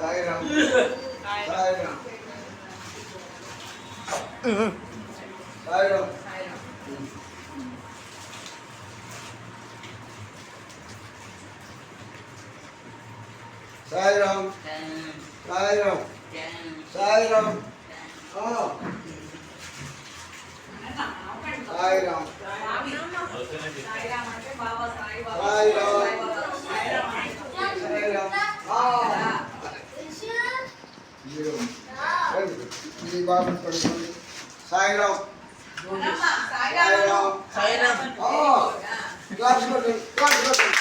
సాయిరామ్ సాయిరామ్ సాయిరామ్ సాయిరామ్ సాయిరామ్ సాయిరామ్ సాయిరామ్ సాయిరామ్ పడుకోండి. సాయిరామ్ సాయిరామ్ సాయిరామ్. క్లాస్ కొట్టండి. క్లాస్ కొట్టండి.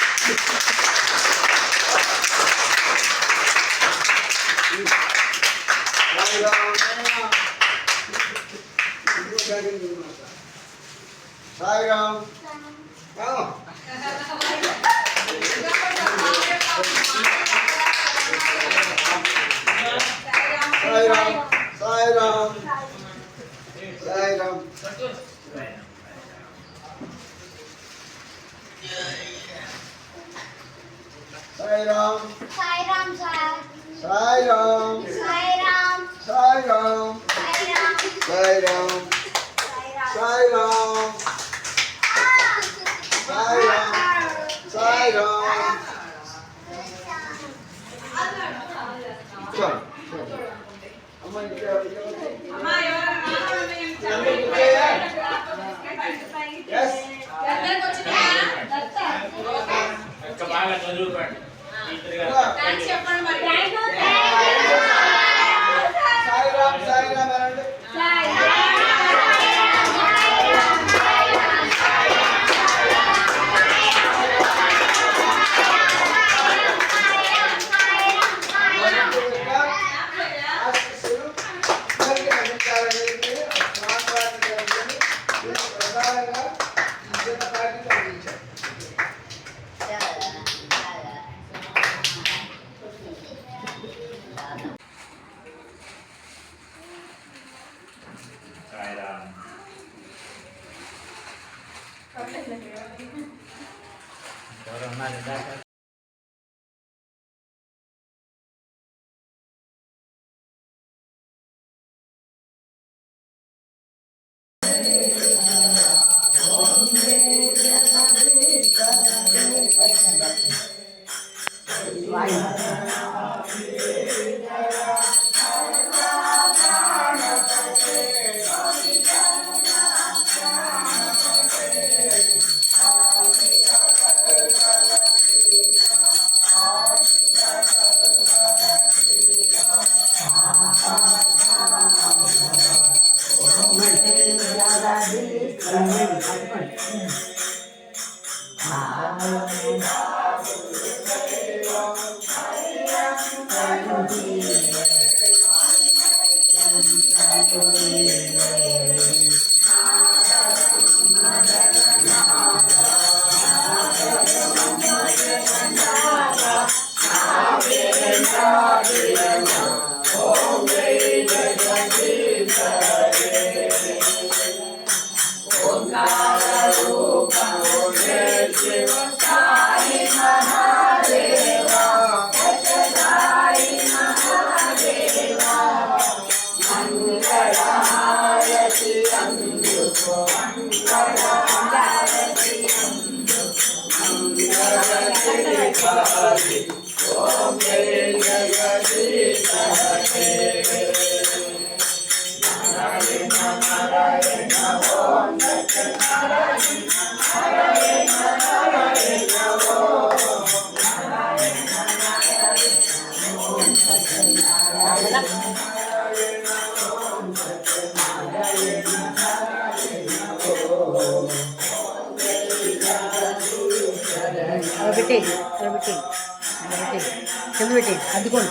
సాయిరామ్ సాయిరామ్ సాయిరామ్ సాయిరామ్ సాయిరామ్ సాయిరామ్ సాయిరామ్ సాయి రామ్ సాయి రామ్ సాయి రామ్ సాయి రామ్ చెప్పండి మరి సాయిరామ్ సాయిరామ్. 哪 పెట్టి అలా పెట్టి అలా పెట్టి కింద పెట్టి అద్దుకోండి.